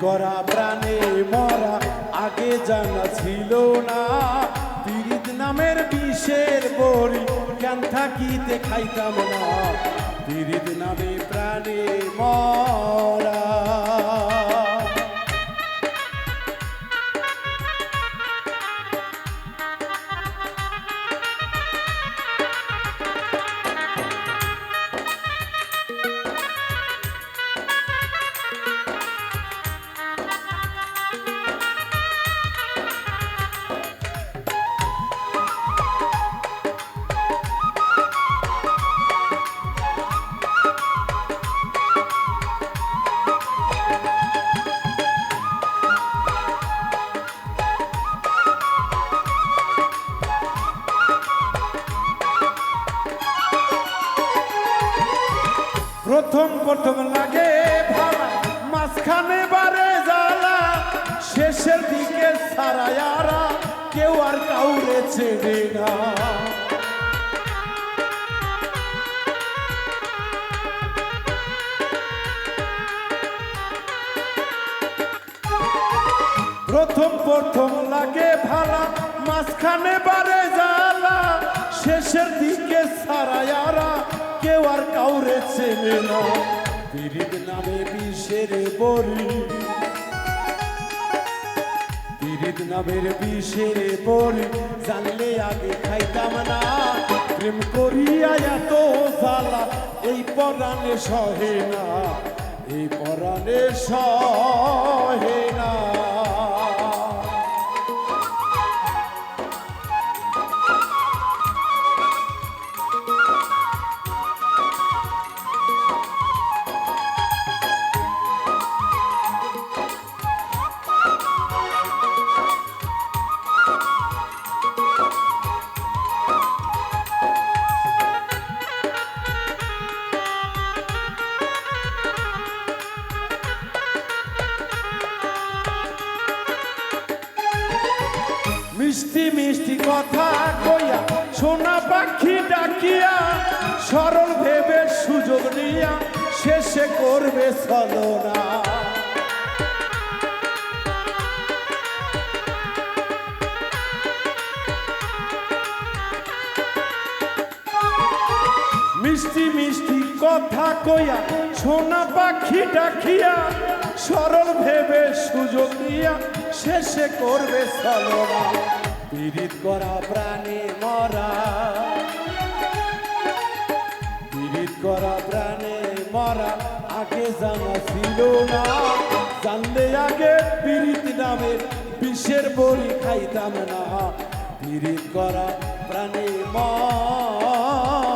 করা প্রাণে মরা, আগে জানা ছিল না। পীড়িত নামের বিষের বড়ি, কেন থাকিতে খাইতাম না। পীড়িত প্রথম প্রথম লাগে মাঝখানে বারে জ্বালা, শেষের দিকে সারায়ারা কেউ আর কাউরে চেনে না। প্রথম প্রথম লাগে ভালা মাঝখানে বারে জ্বালা, শেষের দিকে সারায়ারা কেউ আর কাউরে চেনে না। পীড়িত নামে বিষের বড়ি। পীড়িত নামের বিষের বড়ি। জানলে আগে খাইতাম না। প্রেম করিয়া এত জ্বালা, এই পরাণে সহে না। এই পরাণে সহে মিষ্টি মিষ্টি কথা কইয়া সোনা পাখি ডাকিয়া সরল ভেবে সুযোগ নিয়া শেষে করবে ছলনা। মিষ্টি মিষ্টি কথা কইয়া সোনা পাখি ডাকিয়া সরল ভেবে সুযোগ দিয়া শেষে করবে ছলনা। পীড়িত করা প্রাণে মরা। পীড়িত করা প্রাণে মরা, আগে জানা ছিল না। জানলে আগে পীড়িত নামে, বিষের বড়ি খাইতাম না। পীড়িত করা প্রাণে মরা।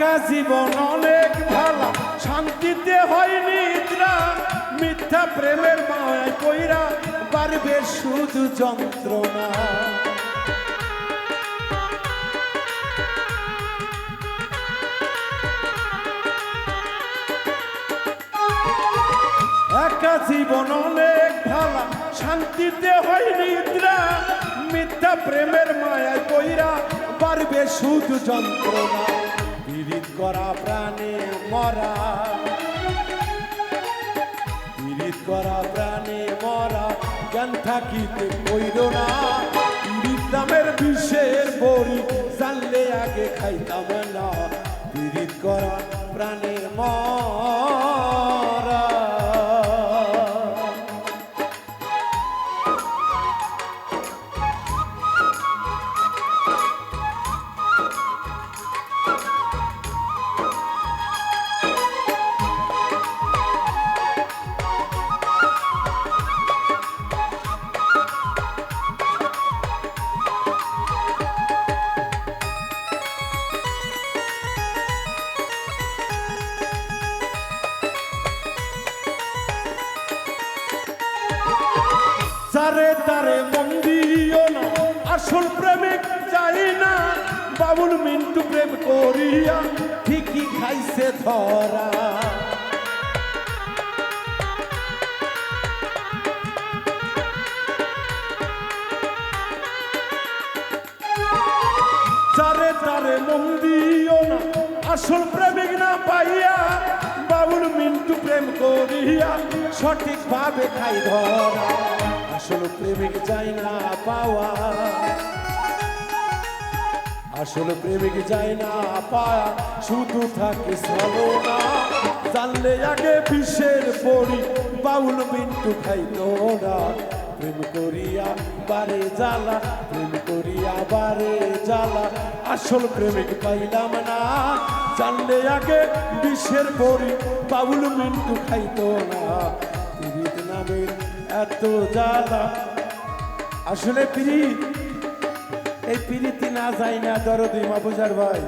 একা জীবন অনেক ভালা। শান্তিতে হয় নিদ্রা, মিথ্যা প্রেমের মায় কইরা বাড়বে শুধু যন্ত্রণা। একা জীবন অনেক ভালা। শান্তিতে হয় নিদ্রা, মিথ্যা প্রেমের মায়া কইরা পারবে শুধু যন্ত্রণা। পীড়িত করা প্রাণে মরা। পীড়িত করা প্রাণে মরা, জ্ঞান থাকিতে কইর না। পীড়িত নামের বিষের বড়ি জানলে আগে খাইতাম না। পীড়িত করা প্রাণে মরা। যারে তারে মন দিও না। আসল প্রেমিক চাই না। বাবুল মিন্টু প্রেম করিয়া ঠিকই খাইছে ধরা। যারে তারে মন দিও না। আসল প্রেমিক না পাইয়া বাবুল মিন্টু প্রেম করিয়া সঠিক ভাবে খাই ধরা। আসল প্রেমিক চাই না পাওয়া। আসল প্রেমিক চাই না পাওয়া, শুধু থাকে না জানলে আগে বিশ্বের পড়ি বাউল মিন্টু খাইতো না। প্রেম করিয়া বারে জ্বালা, প্রেম করিয়া বারে জ্বালা। আসল প্রেমিক পাইলাম না। জানলে আগে বিশ্বের পড়ি বাউল মিন্টু খাইতো না। এত জ্বালা। আসলে পীড়িত এই পিরিতি না যায় না দরদি মাবুজার ভাই।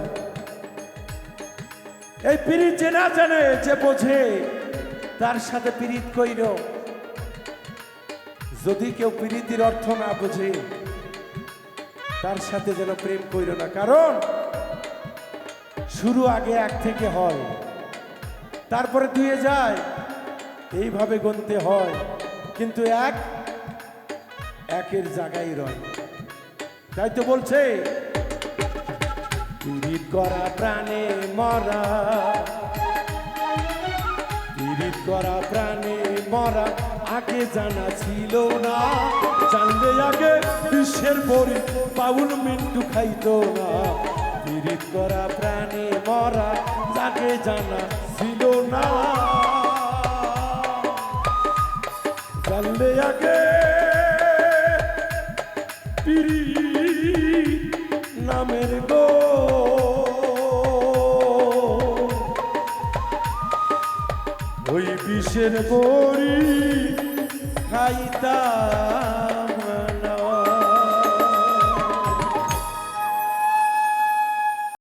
এই পিরিত যে না জানে, যে বোঝে, তার সাথে পিরিত কইর। যদি কেউ পিরিতির অর্থ না বোঝে, তার সাথে যেন প্রেম কইর না। কারণ, শুরু আগে এক থেকে হয়, তারপরে দুয়ে যায়, এইভাবে গনতে হয়। কিন্তু এক, একের জায়গায় রয়। তাই তো বলছে, পীড়িত করা প্রাণে মরা। পীড়িত করা প্রাণে মরা, আগে জানা ছিল না। জানলে আগে বিশ্বের পরি, বাউল মিন্টু খাইতো না। পীড়িত করা প্রাণে মরা, আগে জানা ছিল না। কিসের বড়ি খাইতা